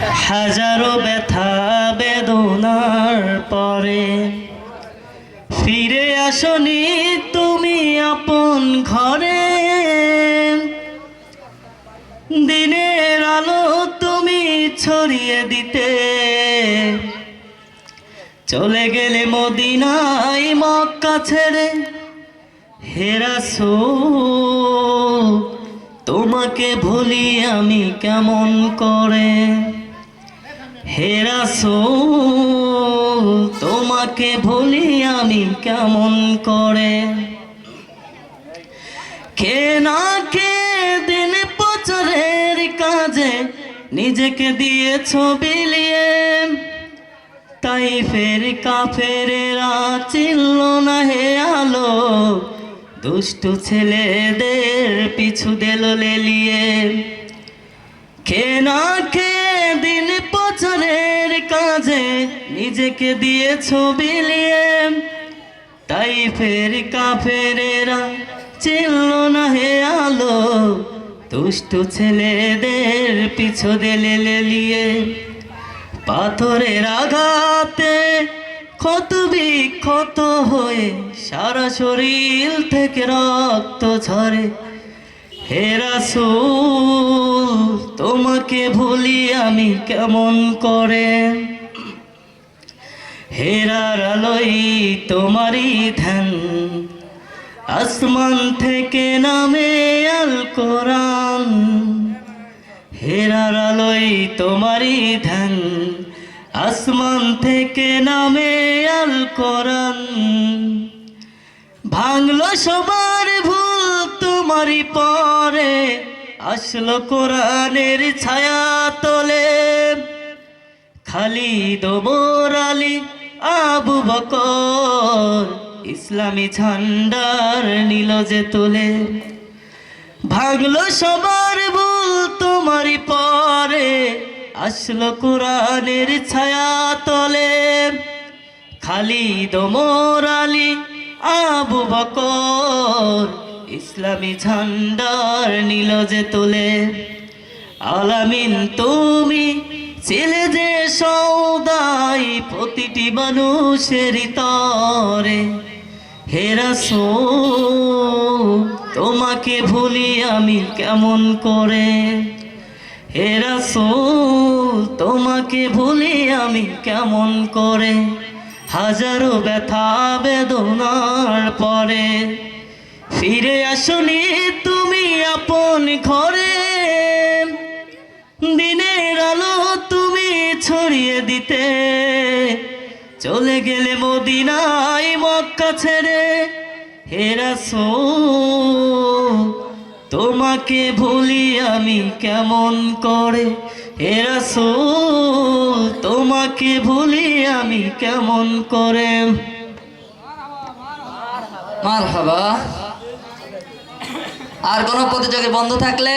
হাজারো ব্যথা বেদনার পরে। ফিরে আসনি তুমি আপন ঘরে। দিনের আলো তুমি ছড়িয়ে দিতে। চলে গেলে মদিনায় মক্কা ছেড়ে হেরাসো তোমাকে ভুলি আমি কেমন করে? হেরাসো তোমাকে ভুলি আমি কেমন করে? কে না কে দিন প্রচারের কাজে নিজেকে দিয়েছ বিলিয়ে তাই ফের কাফেরেরা চিনল না হে আলো, দুষ্টু ছেলেদের পিছু দিল লেলিয়ে কে না কে দিন প্রচারের কাজে নিজেকে দিয়েছ বিলিয়ে তাই ফের কাফেরেরা চিনল না হে আলো। দুষ্টু ছেলেদের পিছু দিলে লেলিয়ে পাথরের আঘাতে ক্ষত বিক্ষত হয়ে সারা শরীর থেকে রক্ত ঝরে। হেরাসু তোমাকে ভুলি আমি কেমন করে? হেরার আলোই তোমারই ধ্যান। আসমান থেকে নামে আল কোরআন। হেরার আলোই তোমারই ধ্যান। আসমান থেকে নামে আল কোরআন। ভাঙলো সবার ভুল তোমারই পরে। আসলো কোরআনের ছায়া তোলে। খালিদ ওমর আলী, আবু বকর, ইসলামী ঝান্ডার নিল যে তোলে। ভাগলো সবার ভুল তোমারই পরে, আসলো কোরআনের ছায়া তলে। খালিদ ওমর আলী, আবু বকর ইসলামী ঝান্ডার নীল যে তোলে। আলামিন, তুমি ছেলে যে সৌদাই প্রতিটি মানুষের তরে হেরাসো তোমাকে ভুলি আমি কেমন করে? হেরাসো তোমাকে ভুলি আমি কেমন করে? হাজারো ব্যথা বেদনার পরে ফিরে আসনি তুমি আপন ঘরে। দিনের আলো তুমি ছড়িয়ে দিতে। চলে গেলে মদিনায় মক্কা ছেড়ে হেরাসো তোমাকে ভুলি আমি কেমন করে? হেরাসো তোমাকে ভুলি আমি কেমন করে? মার আর কোনো প্রতিযোগী বন্ধ থাকলে